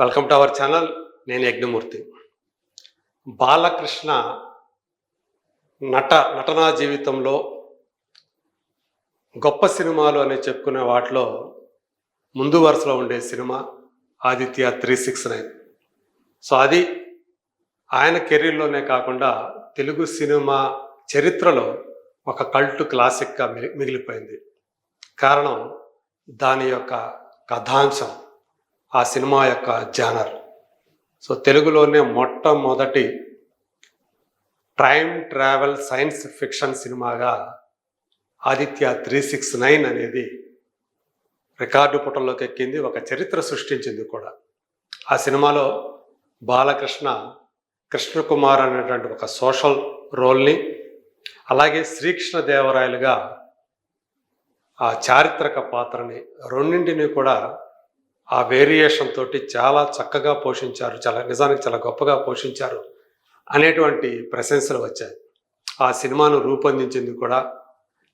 Welcome to our channel నేను యజ్ఞమూర్తి. బాలకృష్ణ నట నటనా జీవితంలో గొప్ప సినిమాలు అని చెప్పుకునే వాటిలో ముందు వరుసలో ఉండే cinema Aditya three six nine. So అది ఆయన కెరీర్లోనే కాకుండా తెలుగు సినిమా చరిత్రలో ఒక కల్ట్ క్లాసిక్గా మిగిలిపోయింది. కారణం దాని యొక్క కథాంశం. ఆ సినిమా యొక్క జానర్. సో తెలుగులోనే మొట్టమొదటి టైం ట్రావెల్ సైన్స్ ఫిక్షన్ సినిమాగా ఆదిత్య త్రీ సిక్స్ నైన్ అనేది రికార్డు పుటంలోకి ఎక్కింది ఒక చరిత్ర సృష్టించింది కూడా. ఆ సినిమాలో బాలకృష్ణ కృష్ణకుమార్ అనేటువంటి ఒక సోషల్ రోల్ని అలాగే శ్రీకృష్ణదేవరాయలుగా ఆ చారిత్రక పాత్రని రెండింటిని కూడా ఆ వేరియేషన్ తోటి చాలా చక్కగా పోషించారు చాలా నిజానికి చాలా గొప్పగా పోషించారు అనేటువంటి ప్రశంసలు వచ్చాయి. ఆ సినిమాను రూపొందించింది కూడా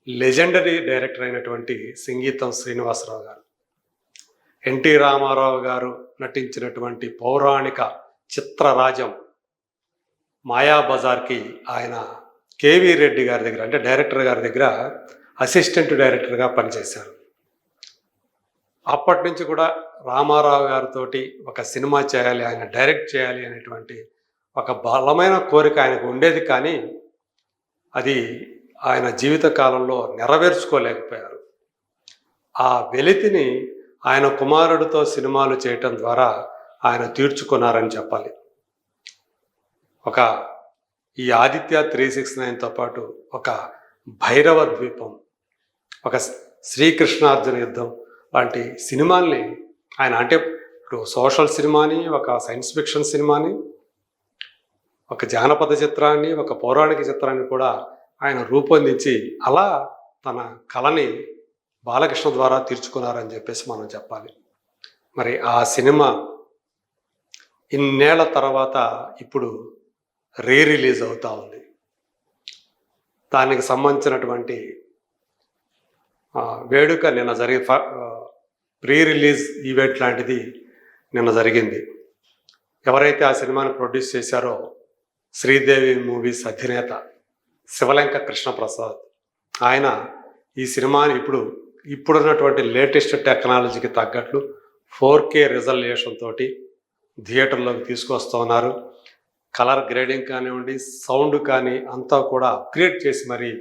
లెజెండరీ డైరెక్టర్ అయినటువంటి సంగీతం శ్రీనివాసరావు గారు. ఎన్టీ రామారావు గారు నటించినటువంటి పౌరాణిక చిత్రరాజం మాయాబజార్కి ఆయన కేవీ రెడ్డి గారి దగ్గర అంటే డైరెక్టర్ గారి దగ్గర అసిస్టెంట్ డైరెక్టర్గా పనిచేశారు. అప్పటి నుంచి కూడా రామారావు గారితో ఒక సినిమా చేయాలి ఆయన డైరెక్ట్ చేయాలి అనేటువంటి ఒక బలమైన కోరిక ఆయనకు ఉండేది కానీ అది ఆయన జీవిత కాలంలో నెరవేర్చుకోలేకపోయారు. ఆ వెలితిని ఆయన కుమారుడితో సినిమాలు చేయటం ద్వారా ఆయన తీర్చుకున్నారని చెప్పాలి. ఒక ఈ ఆదిత్య త్రీ సిక్స్ నైన్తో పాటు ఒక భైరవ ద్వీపం ఒక శ్రీకృష్ణార్జున యుద్ధం లాంటి సినిమాల్ని ఆయన అంటే ఇప్పుడు సోషల్ సినిమాని ఒక సైన్స్ ఫిక్షన్ సినిమాని ఒక జానపద చిత్రాన్ని ఒక పౌరాణిక చిత్రాన్ని కూడా ఆయన రూపొందించి అలా తన కళని బాలకృష్ణ ద్వారా తీర్చుకున్నారని చెప్పేసి మనం చెప్పాలి. మరి ఆ సినిమా ఇన్నేళ్ళ తర్వాత ఇప్పుడు రీ రిలీజ్ అవుతా ఉంది. దానికి సంబంధించినటువంటి వేడుక నిన్న జరిగి ప్రీ రిలీజ్ ఈవెంట్ లాంటిది నిన్న జరిగింది. ఎవరైతే ఆ సినిమాని ప్రొడ్యూస్ చేశారో శ్రీదేవి మూవీస్ అధినేత శివలంక కృష్ణప్రసాద్ ఆయన ఈ సినిమాని ఇప్పుడు ఇప్పుడున్నటువంటి లేటెస్ట్ టెక్నాలజీకి తగ్గట్లు ఫోర్ కే రిజల్యూషన్ తోటి థియేటర్లోకి తీసుకొస్తున్నారు కలర్ గ్రేడింగ్ కానివ్వండి సౌండ్ కానీ అంతా కూడా అప్గ్రేడ్ చేసి మరి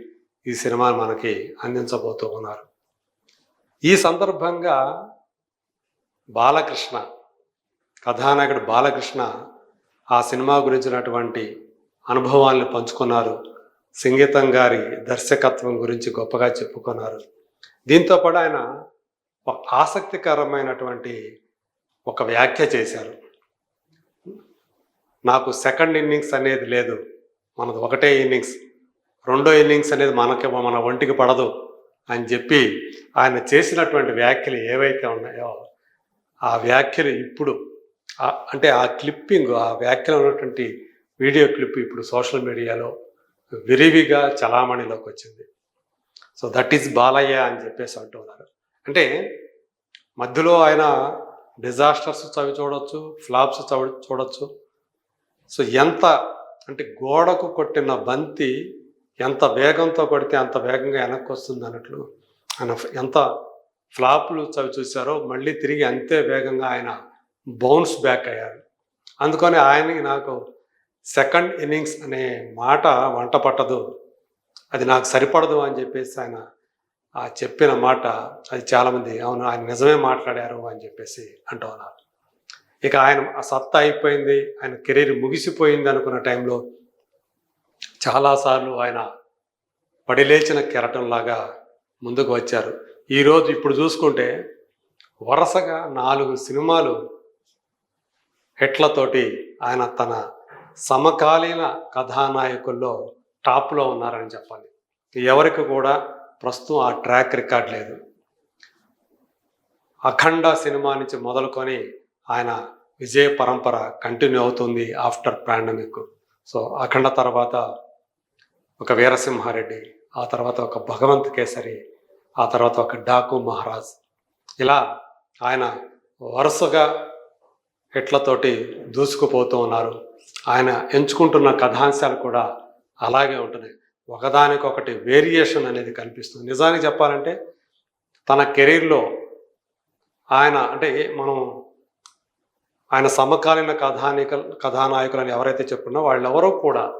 ఈ సినిమాని మనకి అందించబోతూ ఉన్నారు. ఈ సందర్భంగా బాలకృష్ణ కథానాయకుడు బాలకృష్ణ ఆ సినిమా గురించినటువంటి అనుభవాలను పంచుకున్నారు. సంగీతం గారి దర్శకత్వం గురించి గొప్పగా చెప్పుకున్నారు. దీంతో పాటు ఆయన ఒక ఆసక్తికరమైనటువంటి ఒక వ్యాఖ్య చేశారు. నాకు సెకండ్ ఇన్నింగ్స్ అనేది లేదు. మనది ఒకటే ఇన్నింగ్స్. రెండో ఇన్నింగ్స్ అనేది మనకి మన ఒంటికి పడదు. అని చెప్పి ఆయన చేసినటువంటి వ్యాఖ్యలు ఏవైతే ఉన్నాయో ఆ వ్యాఖ్యలు ఇప్పుడు అంటే ఆ క్లిప్పింగ్ ఆ వ్యాఖ్యలు ఉన్నటువంటి వీడియో క్లిప్ ఇప్పుడు సోషల్ మీడియాలో విరివిగా చలామణిలోకి వచ్చింది. సో దట్ ఈస్ బాలయ్య అని చెప్పేసి అంటున్నారు. అంటే మధ్యలో ఆయన డిజాస్టర్స్ చవి చూడొచ్చు ఫ్లాప్స్ చవి చూడొచ్చు. సో ఎంత అంటే గోడకు కొట్టిన బంతి ఎంత వేగంతో కొడితే అంత వేగంగా వెనక్కి వస్తుంది అన్నట్లు ఆయన ఎంత ఫ్లాప్లు చవి చూశారో మళ్ళీ తిరిగి అంతే వేగంగా ఆయన బౌన్స్ బ్యాక్ అయ్యారు. అందుకని ఆయనకి నాకు సెకండ్ ఇన్నింగ్స్ అనే మాట వంట పట్టదు. అది నాకు సరిపడదు అని చెప్పేసి ఆయన ఆ చెప్పిన మాట అది చాలామంది అవును ఆయన నిజమే మాట్లాడారు అని చెప్పేసి అంటూ ఉన్నారు. ఇక ఆయన సత్తా అయిపోయింది ఆయన కెరీర్ ముగిసిపోయింది అనుకున్న టైంలో చాలాసార్లు ఆయన పడిలేచిన కెరటంలాగా ముందుకు వచ్చారు. ఈరోజు ఇప్పుడు చూసుకుంటే వరుసగా నాలుగు సినిమాలు హిట్లతోటి ఆయన తన సమకాలీన కథానాయకుల్లో టాప్లో ఉన్నారని చెప్పాలి. ఎవరికి కూడా ప్రస్తుతం ఆ ట్రాక్ రికార్డ్ లేదు. అఖండ సినిమా నుంచి మొదలుకొని ఆయన విజయ పరంపర కంటిన్యూ అవుతుంది ఆఫ్టర్ పాండమిక్. సో అఖండ తర్వాత ఒక వీరసింహారెడ్డి ఆ తర్వాత ఒక భగవంత్ కేసరి ఆ తర్వాత ఒక డాకు మహారాజ్. ఇలా ఆయన వరుసగా హిట్లతోటి దూసుకుపోతూ ఉన్నారు. ఆయన ఎంచుకుంటున్న కథాంశాలు కూడా అలాగే ఉంటున్నాయి. ఒకదానికొకటి వేరియేషన్ అనేది కనిపిస్తుంది. నిజానికి చెప్పాలంటే తన కెరీర్లో ఆయన అంటే మనం ఆయన సమకాలీన కథానిక కథానాయకులని ఎవరైతే చెప్పున్నా వాళ్ళెవరో కూడా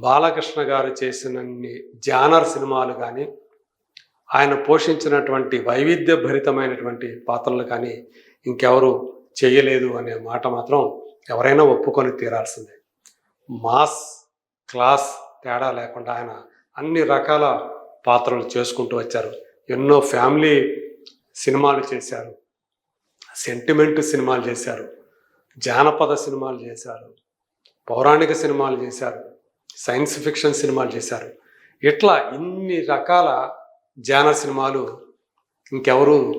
బాలకృష్ణ గారు చేసినన్ని జానర్ సినిమాలు కానీ ఆయన పోషించినటువంటి వైవిధ్యభరితమైనటువంటి పాత్రలు కానీ ఇంకెవరు చేయలేదు అనే మాట మాత్రం ఎవరైనా ఒప్పుకొని తీరాల్సిందే. మాస్ క్లాస్ తేడా లేకుండా ఆయన అన్ని రకాల పాత్రలు చేసుకుంటూ వచ్చారు. ఎన్నో ఫ్యామిలీ సినిమాలు చేశారు. సెంటిమెంట్ సినిమాలు చేశారు. జానపద సినిమాలు చేశారు. పౌరాణిక సినిమాలు చేశారు. సైన్స్ ఫిక్షన్ సినిమాలు చేశారు. ఇట్లా ఇన్ని రకాల జానర్ సినిమాలు ఇంకెవరూ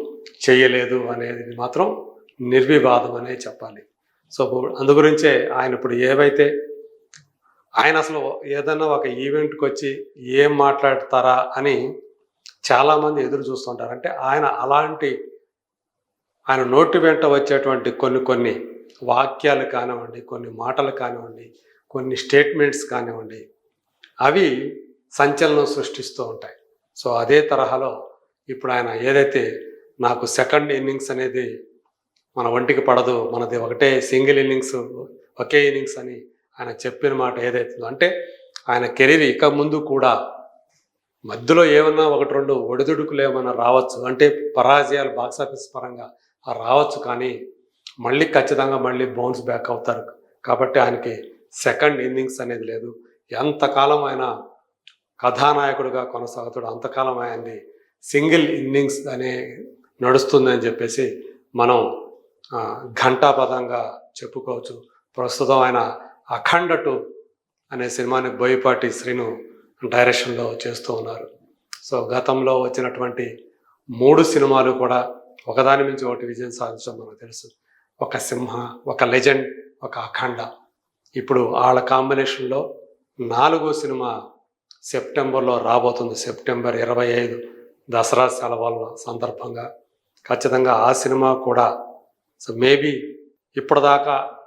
చేయలేదు అనేది మాత్రం నిర్వివాదం అనే చెప్పాలి. సో అందు గురించే ఆయన ఇప్పుడు ఏవైతే ఆయన అసలు ఏదన్నా ఒక ఈవెంట్కి వచ్చి ఏం మాట్లాడతారా అని చాలామంది ఎదురు చూస్తుంటారు. అంటే ఆయన అలాంటి ఆయన నోటి వెంట వచ్చేటువంటి కొన్ని కొన్ని వాక్యాలు కానివ్వండి కొన్ని మాటలు కానివ్వండి కొన్ని స్టేట్మెంట్స్ కానివ్వండి అవి సంచలనం సృష్టిస్తూ ఉంటాయి. సో అదే తరహాలో ఇప్పుడు ఆయన ఏదైతే నాకు సెకండ్ ఇన్నింగ్స్ అనేది మన ఒంటికి పడదు మనది ఒకటే సింగిల్ ఇన్నింగ్స్ ఒకే ఇన్నింగ్స్ అని ఆయన చెప్పిన మాట ఏదైతుందో అంటే ఆయన కెరీర్ ఇక ముందు కూడా మధ్యలో ఏమన్నా ఒకటి రెండు ఒడిదుడుకులు ఏమన్నా రావచ్చు అంటే పరాజయాలు బాక్సాఫీస్ పరంగా రావచ్చు కానీ మళ్ళీ ఖచ్చితంగా మళ్ళీ బౌన్స్ బ్యాక్ అవుతారు. కాబట్టి ఆయనకి సెకండ్ ఇన్నింగ్స్ అనేది లేదు. ఎంతకాలం ఆయన కథానాయకుడిగా కొనసాగుతాడు అంతకాలం ఆయనది సింగిల్ ఇన్నింగ్స్ అనే నడుస్తుందని చెప్పేసి మనం ఆ, ఘంటాపదంగా చెప్పుకోవచ్చు. ప్రస్తుతం ఆయన అఖండ టూ అనే సినిమాని బోయపాటి శ్రీను డైరెక్షన్లో చేస్తూ ఉన్నారు. సో గతంలో వచ్చినటువంటి మూడు సినిమాలు కూడా ఒకదాని మించి ఒకటి విజయం సాధించడం మనకు తెలుసు. ఒక సింహ ఒక లెజెండ్ ఒక అఖండ. ఇప్పుడు వాళ్ళ కాంబినేషన్లో నాలుగో సినిమా సెప్టెంబర్లో రాబోతుంది. సెప్టెంబర్ ఇరవై ఐదు దసరా సెలవుల సందర్భంగా. ఖచ్చితంగా ఆ సినిమా కూడా సో మేబీ ఇప్పటిదాకా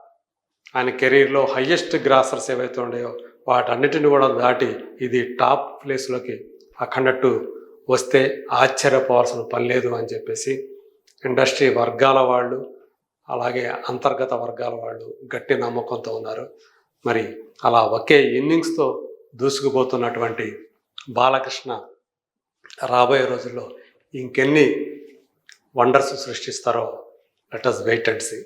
ఆయన కెరీర్లో హయ్యెస్ట్ గ్రాసర్స్ ఏవైతే ఉన్నాయో వాటన్నిటిని కూడా దాటి ఇది టాప్ ప్లేస్లోకి అఖండట్టు వస్తే ఆశ్చర్యపోవాల్సిన పని లేదు అని చెప్పేసి ఇండస్ట్రీ వర్గాల వాళ్ళు అలాగే అంతర్గత వర్గాల వాళ్ళు గట్టి నమ్మకంతో ఉన్నారు. మరి అలా ఒకే ఇన్నింగ్స్తో దూసుకుపోతున్నటువంటి బాలకృష్ణ రాబోయే రోజుల్లో ఇంకెన్ని wonders సృష్టిస్తారో let us wait and see